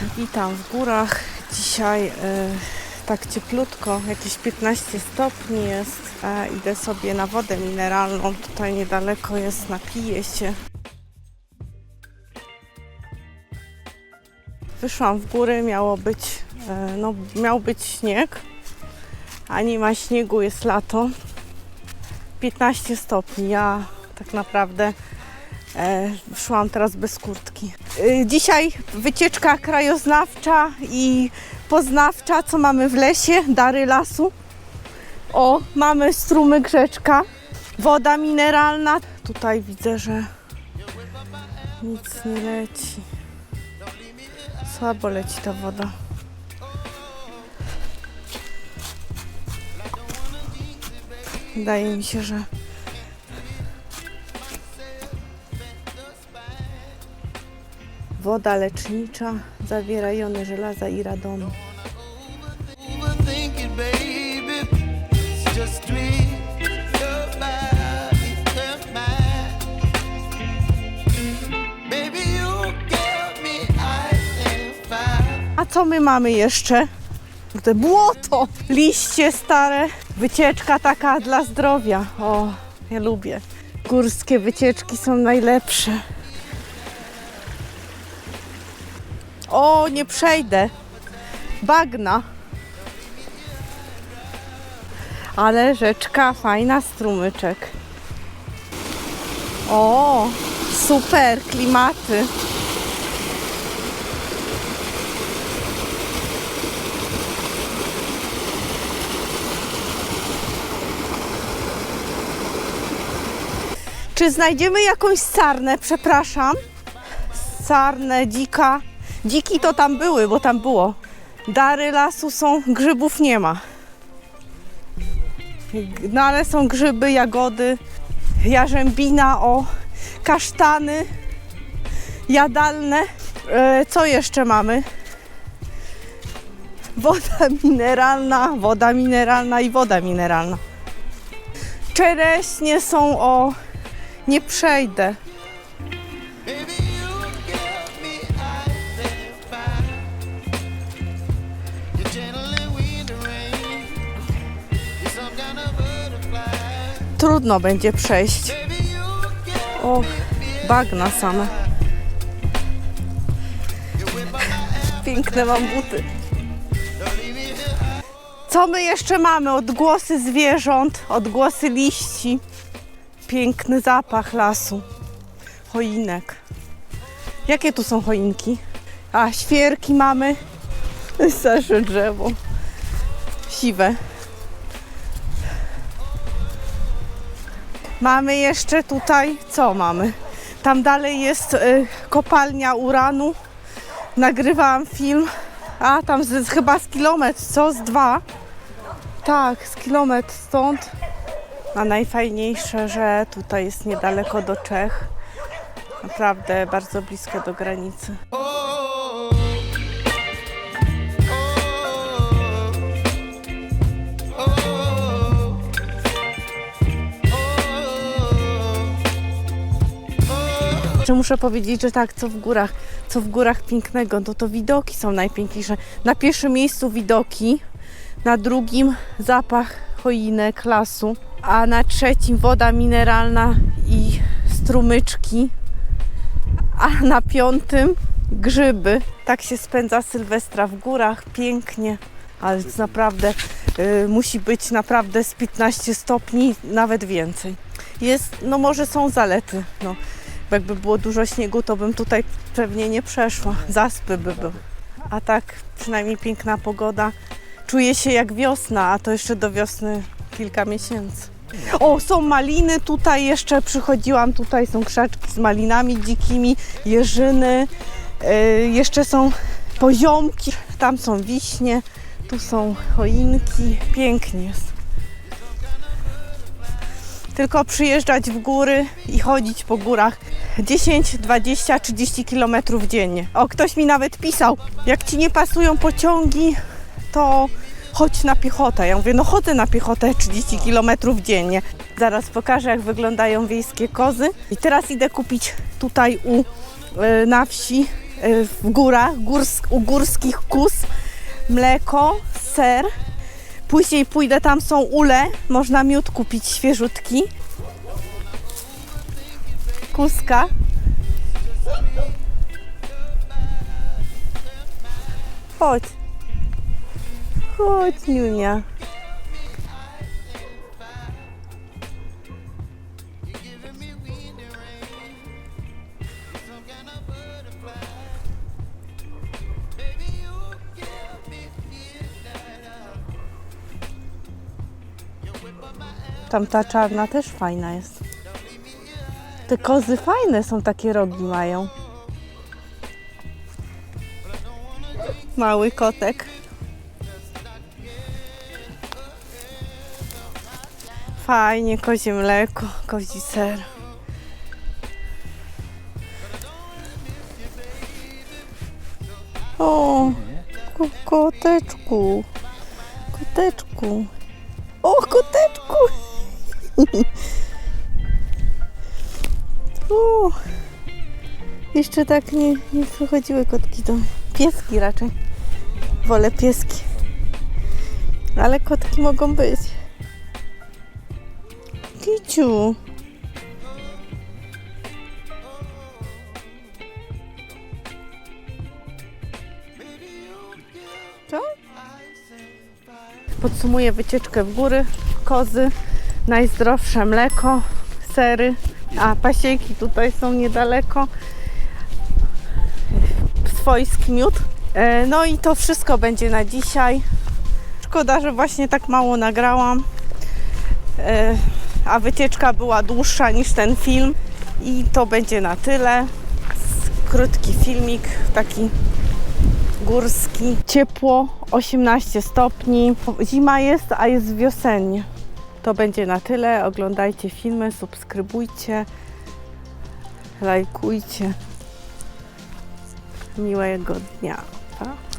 Witam w górach. Dzisiaj e, tak cieplutko, jakieś 15 stopni jest. E, idę sobie na wodę mineralną. Tutaj niedaleko jest, napiję się. Wyszłam w góry, miało być, e, no, miał być śnieg, a nie ma śniegu, jest lato. 15 stopni. Ja tak naprawdę e, szłam teraz bez kurtki. E, dzisiaj wycieczka krajoznawcza i poznawcza, co mamy w lesie, dary lasu. O, mamy strumyk rzeczka, woda mineralna. Tutaj widzę, że nic nie leci. Słabo leci ta woda. Wydaje mi się, że woda lecznicza zawiera jony żelaza i radonu. A co my mamy jeszcze? Te błoto, liście stare, wycieczka taka dla zdrowia. O, ja lubię. Górskie wycieczki są najlepsze. O, nie przejdę. Bagna. Ale rzeczka, fajna strumyczek. O, super, klimaty. Czy znajdziemy jakąś sarnę? Przepraszam. Sarnę, dzika. Dziki to tam były, bo tam było. Dary lasu są, grzybów nie ma. No ale są grzyby, jagody, jarzębina, o, kasztany, jadalne. E, co jeszcze mamy? Woda mineralna, woda mineralna i woda mineralna. Czereśnie są o nie przejdę. Trudno będzie przejść. O, bagna same. Piękne mam buty. Co my jeszcze mamy? Odgłosy zwierząt, odgłosy liści. Piękny zapach lasu. Choinek. Jakie tu są choinki? A, świerki mamy. Starsze drzewo. Siwe. Mamy jeszcze tutaj, co mamy? Tam dalej jest y, kopalnia uranu. Nagrywałam film. A, tam z, chyba z kilometr, co? Z dwa? Tak, z kilometr stąd. A najfajniejsze, że tutaj jest niedaleko do Czech. Naprawdę bardzo blisko do granicy. Że muszę powiedzieć, że tak, co w górach, co w górach pięknego, no to widoki są najpiękniejsze. Na pierwszym miejscu widoki, na drugim zapach choinek, lasu, a na trzecim woda mineralna i strumyczki, a na piątym grzyby. Tak się spędza Sylwestra w górach, pięknie, ale naprawdę y, musi być naprawdę z 15 stopni, nawet więcej. Jest, no może są zalety, no. Jakby było dużo śniegu, to bym tutaj pewnie nie przeszła. Zaspy by były. A tak przynajmniej piękna pogoda. Czuję się jak wiosna, a to jeszcze do wiosny kilka miesięcy. O, są maliny tutaj jeszcze przychodziłam. Tutaj są krzaczki z malinami dzikimi, jeżyny. Yy, jeszcze są poziomki. Tam są wiśnie. Tu są choinki. Pięknie jest. Tylko przyjeżdżać w góry i chodzić po górach 10, 20, 30 km dziennie. O, ktoś mi nawet pisał, jak ci nie pasują pociągi, to chodź na piechotę. Ja mówię, no chodzę na piechotę 30 km dziennie. Zaraz pokażę, jak wyglądają wiejskie kozy. I teraz idę kupić tutaj u, y, na wsi y, w górach, górsk, u górskich kus, mleko, ser. Później pójdę, tam są ule, można miód kupić świeżutki. Kuska. Chodź. Chodź, Niunia. Tamta czarna też fajna jest. Te kozy fajne są, takie rogi mają. Mały kotek. Fajnie, kozie mleko, kozi ser. O, ko- koteczku, koteczku. O, koteczku! o, jeszcze tak nie, nie wychodziły kotki do pieski raczej. Wolę pieski. Ale kotki mogą być. Kiciu. Podsumuję wycieczkę w góry. Kozy, najzdrowsze mleko, sery, a pasieki tutaj są niedaleko. Swojski miód. E, No i to wszystko będzie na dzisiaj. Szkoda, że właśnie tak mało nagrałam. E, A wycieczka była dłuższa niż ten film. I to będzie na tyle. Krótki filmik, taki górski. Ciepło, 18 stopni. Zima jest, a jest wiosennie. To będzie na tyle. Oglądajcie filmy, subskrybujcie, lajkujcie. Miłego dnia. Pa.